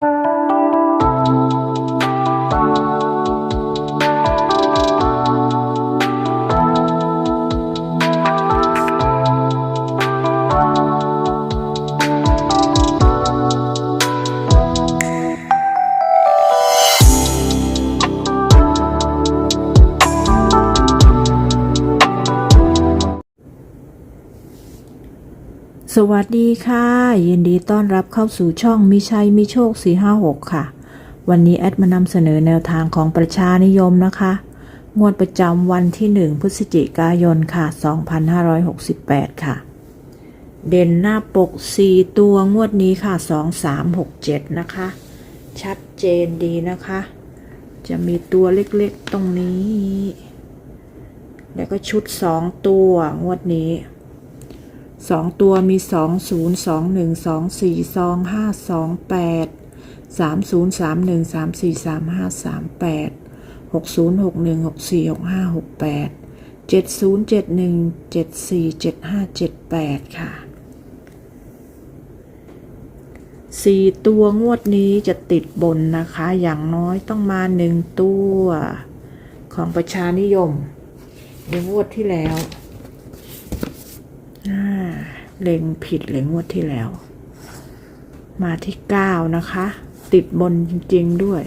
you สวัสดีค่ะ ยินดีต้อนรับเข้าสู่ช่องมิชัยมิโชค 456 ค่ะ วันนี้แอดมานำเสนอแนวทางของประชานิยมนะคะ งวดประจำวันที่ 1 พฤศจิกายนค่ะ 2568 ค่ะ เด่นหน้าปก 4 ตัวงวดนี้ค่ะ 2367 นะคะ ชัดเจนดีนะคะ จะมีตัวเล็กๆตรงนี้ แล้วก็ชุด 2 ตัวงวดนี้ สองตัวมีสองศูนย์สองหนึ่งสองสี่สองห้าสองแปดสามศูนย์สามหนึ่งสามสี่สามห้าสามแปดหกศูนย์หกหนึ่งหกสี่หกห้าหกแปดเจ็ดศูนย์เจ็ดหนึ่งเจ็ดสี่เจ็ดห้าเจ็ดแปดค่ะสี่ตัวงวดนี้จะติดบนนะคะ อย่างน้อยต้องมาหนึ่งตัวของประชานิยม ในงวดที่แล้ว อ่าเล็งผิดเลยงวดที่แล้ว มาที่เก้านะคะ ติดบนจริง ๆ ด้วย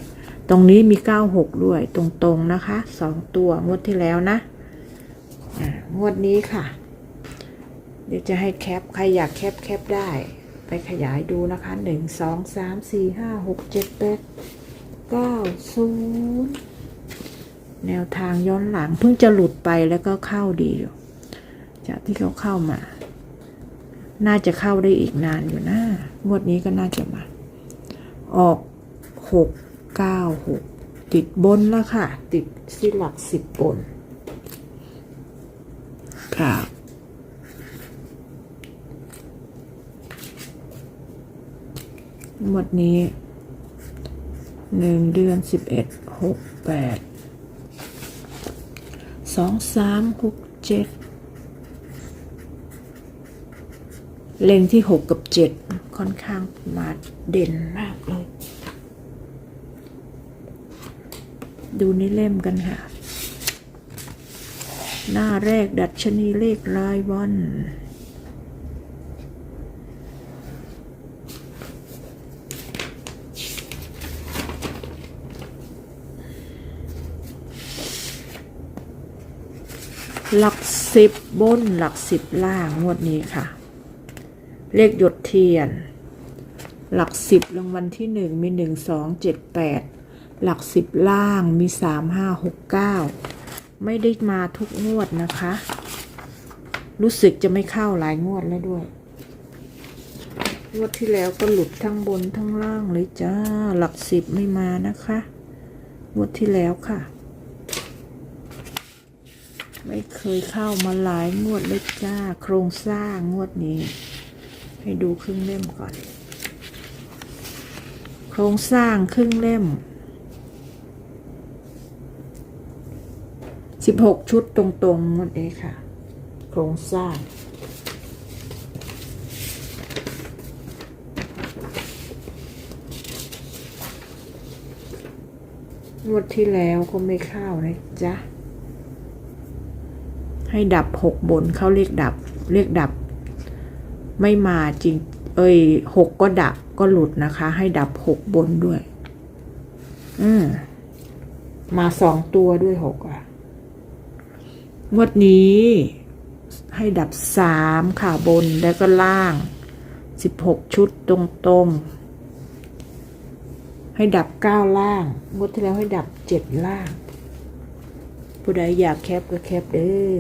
ตรงนี้มีเก้าหกด้วย ตรงๆนะคะสองตัวงวดที่แล้วนะงวดนี้ค่ะ เดี๋ยวจะให้แคป ใครอยากแคปแคปได้ ไปขยายดูนะคะหนึ่งสองสามสี่ห้าหกเจ็ดแปดเก้าศูนย์แนวทางย้อนหลังเพิ่งจะหลุดไปแล้วก็เข้าดีอยู่จากที่เขาเข้ามา น่าจะเข้าได้อีกนานอยู่นะงวดนี้ก็น่าจะมา ออกหกเก้าหกติดบนแล้วค่ะ ติดสิหลักสิบบน ค่ะงวดนี้หนึ่งเดือนสิบเอ็ดหกแปดสองสามหกเจ็ด เล็งที่หกกับเจ็ดค่อนข้างมาเด่นมากเลย ดูในเล่มกันค่ะ หน้าแรกดัชนีเลขรายวัน หลักสิบบนหลักสิบล่างงวดนี้ค่ะ เลขหยดเทียน หลักสิบรางวัลที่หนึ่งมีหนึ่งสองเจ็ดแปดหลักสิบล่างมีสามห้าหกเก้าไม่ได้มาทุกงวดนะคะ รู้สึกจะไม่เข้าหลายงวดแล้วด้วยงวดที่แล้วก็หลุดทั้งบนทั้งล่างเลยจ้า หลักสิบไม่มานะคะงวดที่แล้วค่ะ ไม่เคยเข้ามาหลายงวดเลยจ้า โครงสร้างงวดนี้ ให้ดูครึ่งเล่มก่อน โครงสร้างครึ่งเล่มสิบหกชุดตรงๆหมดเลยค่ะ โครงสร้างงวดที่แล้วก็ไม่เข้านะจ๊ะ ให้ดับหกบนเขาเรียกดับ เรียกดับ ไม่มาจริง เอ้ยหกก็ดับก็หลุดนะคะ ให้ดับหกบนด้วย อืมมาสองตัวด้วยหกอะงวดนี้ให้ดับสามค่ะบนแล้วก็ล่างสิบหกชุดตรงๆ ให้ดับเก้าล่างงวดที่แล้วให้ดับเจ็ดล่าง ผู้ใดอยากแคปก็แคปเด้อ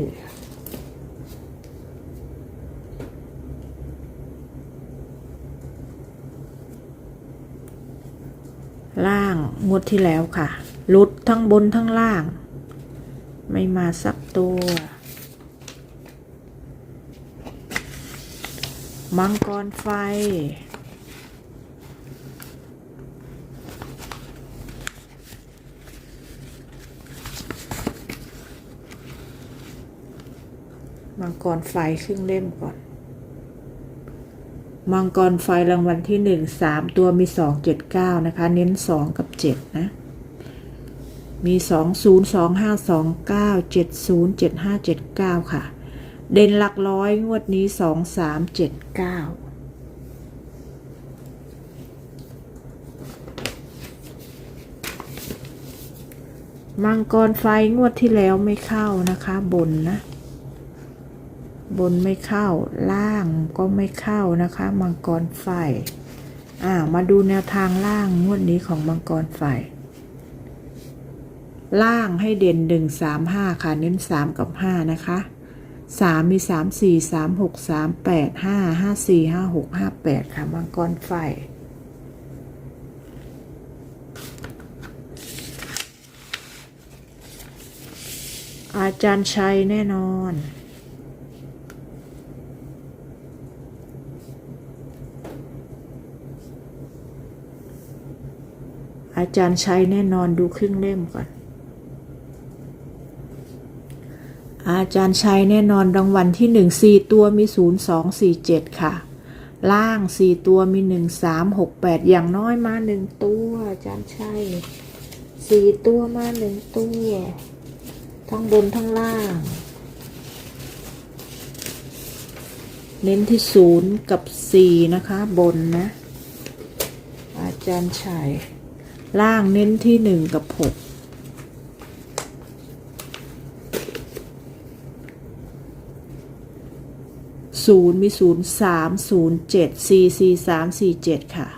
ล่างงวดที่แล้วค่ะหลุดทั้งบนทั้งล่าง ไม่มาสักตัว มังกรไฟ มังกรไฟครึ่งเล่มก่อน มังกรไฟรางวัลที่หนึ่งสามตัวมีสองเจ็ดเก้านะคะ เน้นสองกับเจ็ดนะ มีสองศูนย์สองห้าสองเก้าเจ็ดศูนย์เจ็ดห้าเจ็ดเก้าค่ะ เด่นหลักร้อยงวดนี้สองสามเจ็ดเก้ามังกรไฟงวดที่แล้วไม่เข้านะคะบนนะ บนไม่เข้าล่างก็ไม่เข้านะคะมังกรไฟอ่ามาดูแนวทางล่างงวดนี้ของมังกรไฟล่างให้เด่นหนึ่งสามห้าค่ะเน้นสามกับห้านะคะสามมีสามสี่สามหกสามแปดห้าห้าสี่ห้าหกห้าแปดค่ะมังกรไฟอาจารย์ชัยแน่นอน อาจารย์ชัยแน่นอนดูครึ่งเล่มก่อน อาจารย์ชัยแน่นอนรางวัลที่หนึ่งสี่ตัวมีศูนย์สองสี่เจ็ดค่ะ ล่างสี่ตัวมีหนึ่งสามหกแปดอย่างน้อยมาหนึ่งตัว อาจารย์ชัยสี่ตัวมาหนึ่งตัวทั้งบนทั้งล่าง เน้นที่ศูนย์กับสี่นะคะ บนนะ อาจารย์ชัย ล่างเน้นที่หนึ่งกับหกศูนย์มีศูนย์สามศูนย์เจ็ดสี่สี่สามสี่เจ็ดค่ะ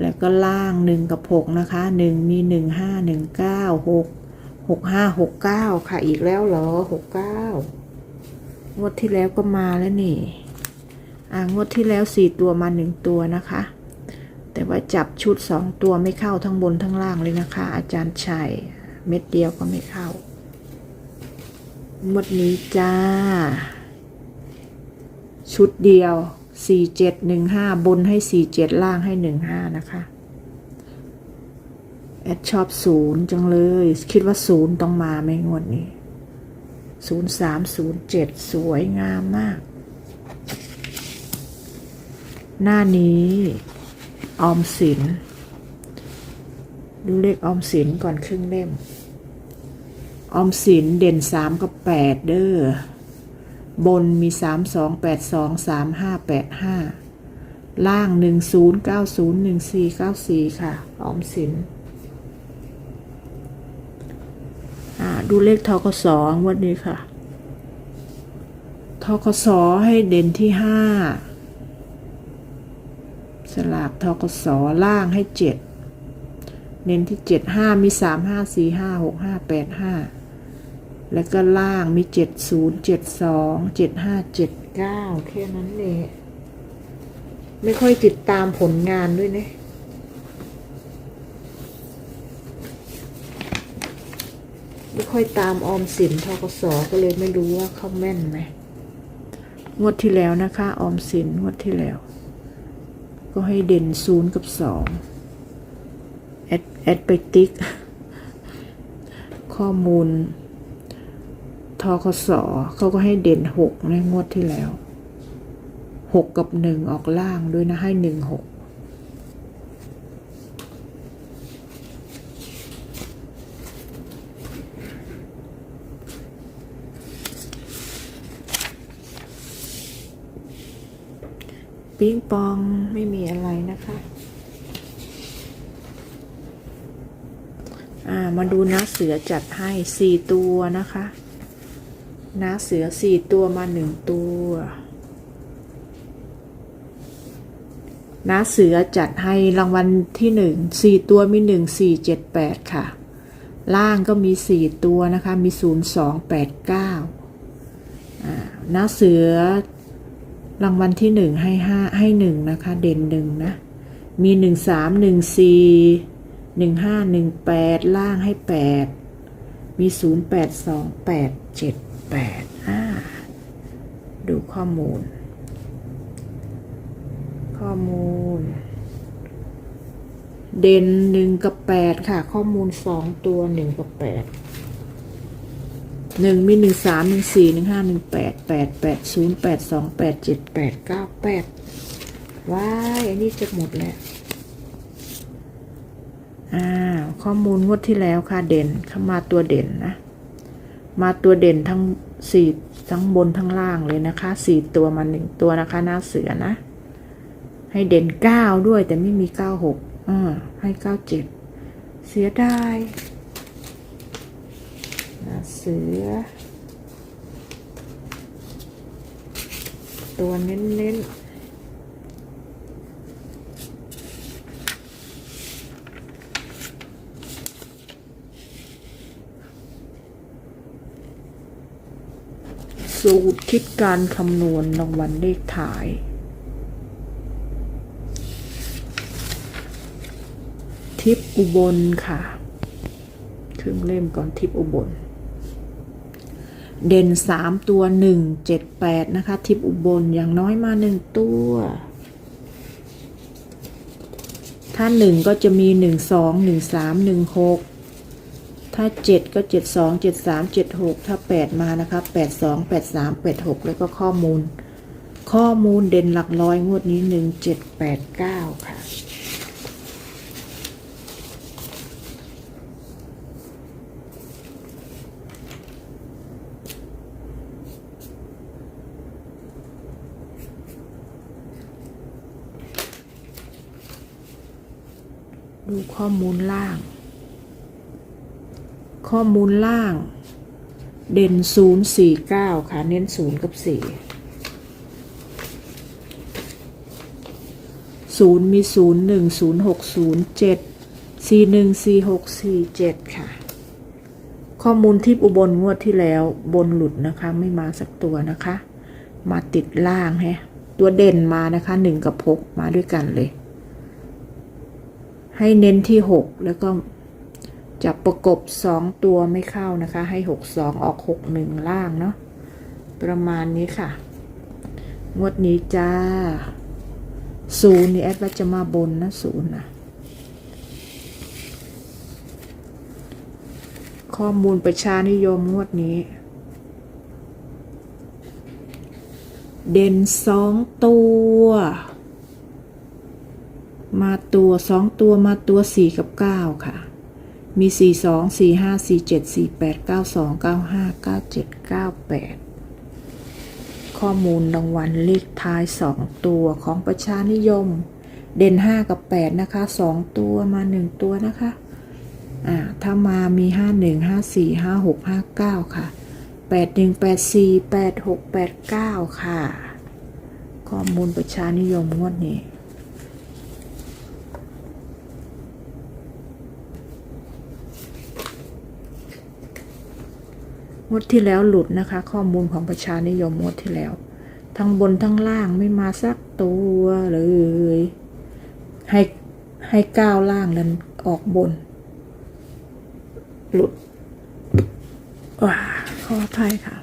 แล้วก็ล่างหนึ่งกับหกนะคะหนึ่งมีหนึ่งห้าหนึ่งเก้าหกหกห้าหกเก้าค่ะ อีกแล้วเหรอหกเก้างวดที่แล้วก็มาแล้วนี่ อ่างวดที่แล้วสี่ตัวมาหนึ่งตัวนะคะ แต่ว่าจับชุดสองตัวไม่เข้าทั้งบนทั้งล่างเลยนะคะ อาจารย์ชัย เม็ดเดียวก็ไม่เข้าหมดนี้จ้า ชุดเดียวสี่เจ็ดหนึ่งห้าบนให้สี่เจ็ดล่างให้หนึ่งห้านะคะแอดชอบศูนย์จังเลย คิดว่าศูนย์ต้องมาไม่งวดนี้ศูนย์สามศูนย์เจ็ดสวยงามมาก หน้านี้ ออมสิน ดูเลขออมสินก่อนครึ่งเล่ม ออมสินเด่นสามกับแปดเด้อบนมีสามสองแปดสองสามห้าแปดห้าล่างหนึ่งศูนย์เก้าศูนย์หนึ่งสี่เก้าสี่ค่ะ ออมสินดูเลขทกสวันนี้ค่ะทกสให้เด่นที่ห้า สลากทกสล่างให้เจ็ดเน้นที่เจ็ดห้ามีสามห้าสี่ห้าหกห้าแปดห้าแล้วก็ล่างมีเจ็ดศูนย์เจ็ดสองเจ็ดห้าเจ็ดเก้าแค่นั้นเลยไม่ค่อยติดตามผลงานด้วยนี่ยไม่ค่อยตามออมสินทกสก็เลยไม่รู้ว่าเขาแม่นไหมงวดที่แล้วนะคะ ออมสินงวดที่แล้ว ก็ให้เด่นศูนย์กับสองแอดแอดไปติ๊ก ข้อมูลทคสเขาก็ให้เด่นหกในงวดที่แล้วหกกับหนึ่งออกล่างด้วยนะให้หนึ่งหก ปิ้งปองไม่มีอะไรนะคะ อ่า มาดูน้าเสือจัดให้สี่ตัวนะคะน้าเสือสี่ตัวมาหนึ่งตัวน้าเสือจัดให้รางวัลที่หนึ่งสี่ตัวมีหนึ่งสี่เจ็ดแปดค่ะ ล่างก็มีสี่ตัวนะคะ มีศูนย์สองแปดเก้าอ่าน้าเสือ รางวัลที่หนึ่งให้ห้าให้หนึ่งนะคะ เด่นหนึ่งนะ มีหนึ่งสามหนึ่งสี่หนึ่งห้าหนึ่งแปดล่างให้แปดมีศูนย์แปดสองแปดเจ็ดแปดอ่าดูข้อมูล ข้อมูล เด่นหนึ่งกับแปดค่ะ ข้อมูลสองตัวหนึ่งกับแปด หนึ่งมีหนึ่งสามหนึ่งสี่หนึ่งห้าหนึ่งแปดแปดแปดศูนย์แปดสองแปดเจ็ดแปดเก้าแปดว้ายอันนี้จะหมดแล้วอ่าข้อมูลงวดที่แล้วค่ะเด่นเข้ามาตัวเด่นนะ มาตัวเด่นทั้งสี่ทั้งบนทั้งล่างเลยนะคะสี่ตัวมาหนึ่งตัวนะคะหน้าเสือนะ ให้เด่นเก้าด้วยแต่ไม่มีเก้าหกอ่าให้เก้าเจ็ดเสียดาย สือ ตัวเน้นๆสูตรคิดการคำนวณรางวัลเลขท้าย ทิปอุบลค่ะครึ่งเล่มก่อนทิปอุบล เด่นสามตัวหนึ่งเจ็ดแปดนะคะ ทิปอุบลอย่างน้อยมาหนึ่งตัว ถ้าหนึ่งก็จะมีหนึ่งสองหนึ่งสามหนึ่งหกถ้าเจ็ดก็เจ็ดสองเจ็ดสามเจ็ดหกถ้าแปดมานะคะแปดสองแปดสามแปดหกแล้วก็ข้อมูล ข้อมูลเด่นหลักร้อยงวดนี้หนึ่งเจ็ดแปดเก้าค่ะ ดูข้อมูลล่าง ข้อมูลล่าง เด่นศูนย์สี่เก้าค่ะ เน้นศูนย์กับสี่ศูนย์มีศูนย์หนึ่งศูนย์หกศูนย์เจ็ดสี่หนึ่งสี่หกสี่เจ็ดค่ะ ข้อมูลที่อุบลงวดที่แล้วบนหลุดนะคะ ไม่มาสักตัวนะคะ มาติดล่างแฮะตัวเด่นมานะคะหนึ่งกับหกมาด้วยกันเลย ให้เน้นที่หกแล้วก็จับประกบสองตัวไม่เข้านะคะ ให้หกสองออกหกหนึ่งล่างเนาะประมาณนี้ค่ะ งวดนี้จ้าศูนย์นี่แอดว่าจะมาบนนะศูนย์นะข้อมูลประชานิยมงวดนี้ เด่นสองตัว มาตัวสองตัวมาตัวสี่กับเก้าค่ะ มีสี่สองสี่ห้าสี่เจ็ดสี่แปดเก้าสองเก้าห้าเก้าเจ็ดเก้าแปดข้อมูลรางวัลเลขท้ายสองตัวของประชานิยม เด่นห้ากับแปดนะคะสองตัวมาหนึ่งตัวนะคะอ่าถ้ามามีห้าหนึ่งห้าสี่ห้าหกห้าเก้าค่ะแปดหนึ่งแปดสี่แปดหกแปดเก้าค่ะ ข้อมูลประชานิยมงวดนี้ งวดที่แล้วหลุดนะคะ ข้อมูลของประชานิยมงวดที่แล้ว ทั้งบนทั้งล่างไม่มาสักตัวเลย ให้ให้ก้าวล่างแล้วออกบน หลุดว้าขออภัยค่ะ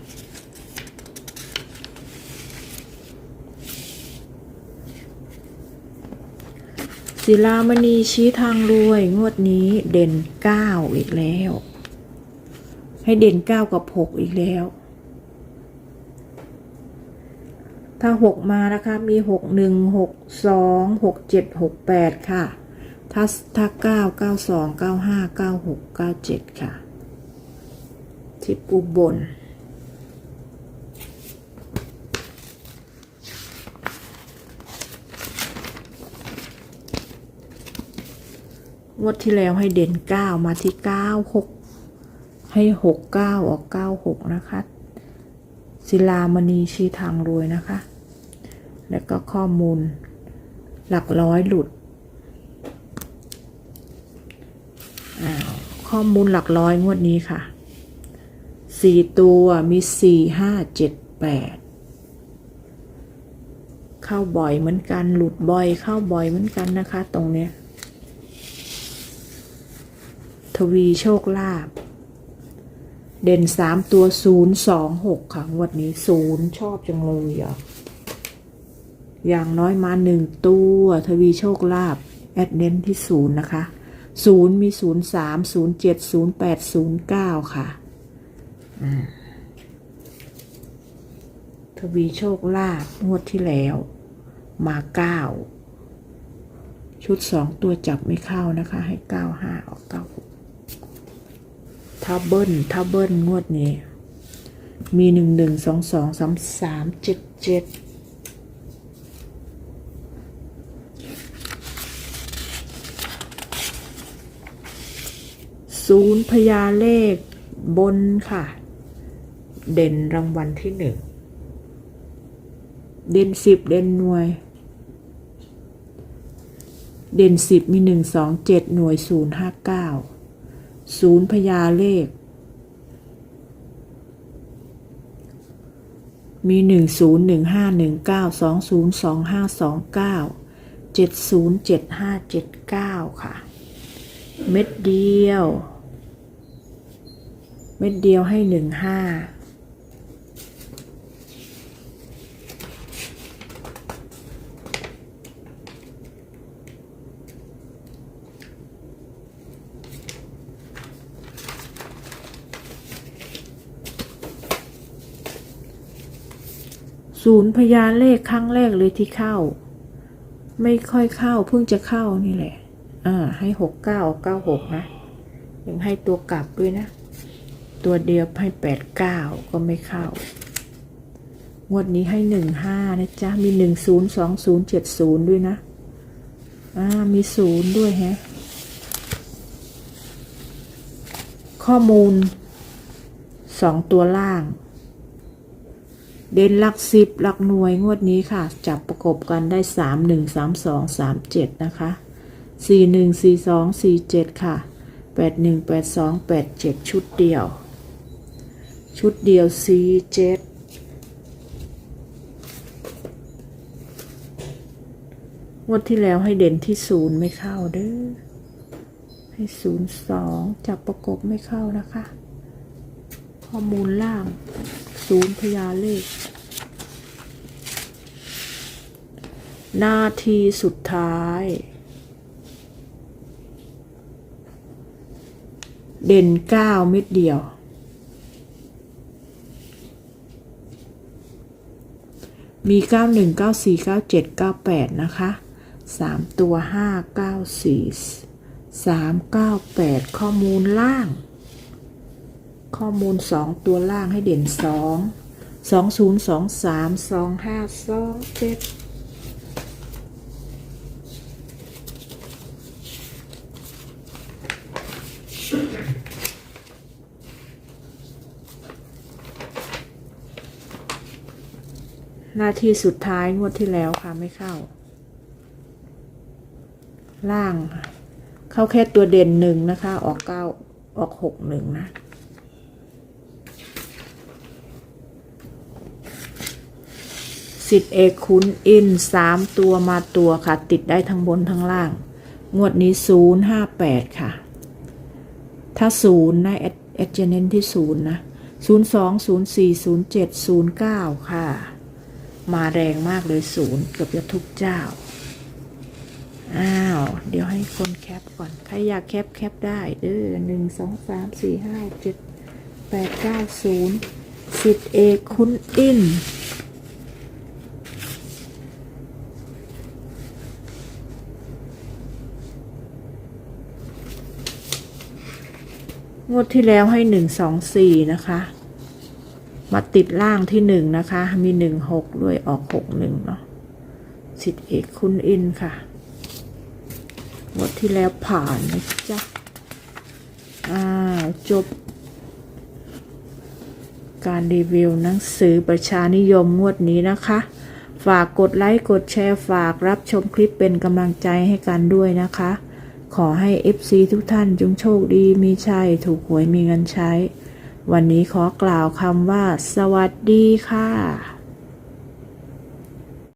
ศิลามณีชี้ทางรวยงวดนี้เด่นเก้าอีกแล้ว ให้เด่นเก้ากับหกอีกแล้ว ถ้าหกมานะคะ มีหกหนึ่งหกสองหกเจ็ดหกแปดค่ะ ถ้าถ้าเก้าเก้าสองเก้าห้าเก้าหกเก้าเจ็ดค่ะ ทิปอุบลงวดที่แล้วให้เด่นเก้ามาที่เก้าหก ให้หกเก้าออกเก้าหกนะคะ ศิลามณีชี้ทางรวยนะคะ แล้วก็ข้อมูล หลักร้อยหลุด ข้อมูลหลักร้อยงวดนี้ค่ะสี่ตัวมีสี่ห้าเจ็ดแปดเข้าบ่อยเหมือนกัน หลุดบ่อยเข้าบ่อยเหมือนกันนะคะ ตรงเนี้ยทวีโชคลาภ เด่นสามตัวศูนย์สองหกค่ะงวดนี้ศูนย์ชอบจังเลยอะอย่างน้อยมาหนึ่งตัวทวีโชคลาภแอดเน้นที่ศูนย์นะคะศูนย์มีศูนย์สามศูนย์เจ็ดศูนย์แปดศูนย์เก้าค่ะทวีโชคลาภงวดที่แล้ว มาเก้าชุดสองตัวจับไม่เข้านะคะ ให้เก้าห้าออกเก้าหก ถ้าเบิ้ลถ้าเบิ้ลงวดนี้ มีหนึ่งหนึ่งสองสองสามสามเจ็ดเจ็ดศูนย์พญาเลขบนค่ะ เด่นรางวัลที่หนึ่ง เด่นสิบเด่นหน่วย เด่นสิบมีหนึ่งสองเจ็ดหน่วยศูนย์ห้าเก้า ศูนย์พญาเลข มีหนึ่งศูนย์หนึ่งห้าหนึ่งเก้าสองศูนย์สองห้าสองเก้าเจ็ดศูนย์เจ็ดห้าเจ็ดเก้าค่ะ เม็ดเดียว เม็ดเดียวให้หนึ่งห้า ศูนย์พยานเลขครั้งแรกเลยที่เข้า ไม่ค่อยเข้าเพิ่งจะเข้านี่แหละ อ่า ให้หกเก้าเก้าหกนะยังให้ตัวกลับด้วยนะ ตัวเดียวให้แปดเก้าก็ไม่เข้างวดนี้ให้หนึ่งห้านะจ๊ะ มีหนึ่งศูนย์สองศูนย์เจ็ดศูนย์ด้วยนะ อ่า มีศูนย์ด้วยแฮะ ข้อมูลสองตัวล่าง เด่นหลักสิบหลักหน่วยงวดนี้ค่ะ จับประกบกันได้สามหนึ่งสามสองสามเจ็ดนะคะสี่หนึ่งสี่สองสี่เจ็ดค่ะแปดหนึ่งแปดสองแปดเจ็ดชุดเดียว ชุดเดียวสี่เจ็ดงวดที่แล้วให้เด่นที่ศูนย์ไม่เข้าเด้อ ให้ศูนย์สองจับประกบไม่เข้านะคะ ข้อมูลล่าง ศูนย์พยาเลข นาทีสุดท้าย เด่นเก้าเม็ดเดียว มีเก้าหนึ่งเก้าสี่เก้าเจ็ดเก้าแปดนะคะสามตัวห้าเก้าสี่สามเก้าแปดข้อมูลล่าง ข้อมูลสองตัวล่างให้เด่นสองสองศูนย์สองสามสองห้าสองเจ็ดนาทีสุดท้ายงวดที่แล้วค่ะไม่เข้า ล่าง เข้าแค่ตัวเด่นหนึ่งนะคะ ออกเก้าออกหกหนึ่งนะ สิทธิเอกคุณอินสามตัวมาตัวค่ะ ติดได้ทั้งบนทั้งล่าง งวดนี้ศูนย์ห้าแปดค่ะ ถ้าศูนย์นะเอเอเจเน้นที่ศูนย์นะศูนย์สองศูนย์สี่ศูนย์เจ็ดศูนย์เก้าค่ะ มาแรงมากเลยศูนย์เกือบจะทุกเจ้า อ้าว เดี๋ยวให้คนแคปก่อน ใครอยากแคปแคปได้เด้อหนึ่งสองสามสี่ห้าเจ็ดแปดเก้าศูนย์สิทธิเอกคุณอิน งวดที่แล้วให้หนึ่งสองสี่นะคะ มาติดล่างที่หนึ่งนะคะ มีหนึ่งหกด้วยออกหกหนึ่งเนาะสิทธิเอกคุณอินค่ะงวดที่แล้วผ่านนะจ๊ะอ่าจบ การรีวิวหนังสือประชานิยมงวดนี้นะคะ ฝากกดไลค์ กดแชร์ ฝากรับชมคลิปเป็นกำลังใจให้กันด้วยนะคะ ขอให้ FC ทุกท่านจงโชคดีมีชัยถูกหวยมีเงินใช้ วันนี้ขอกล่าวคำว่า สวัสดีค่ะ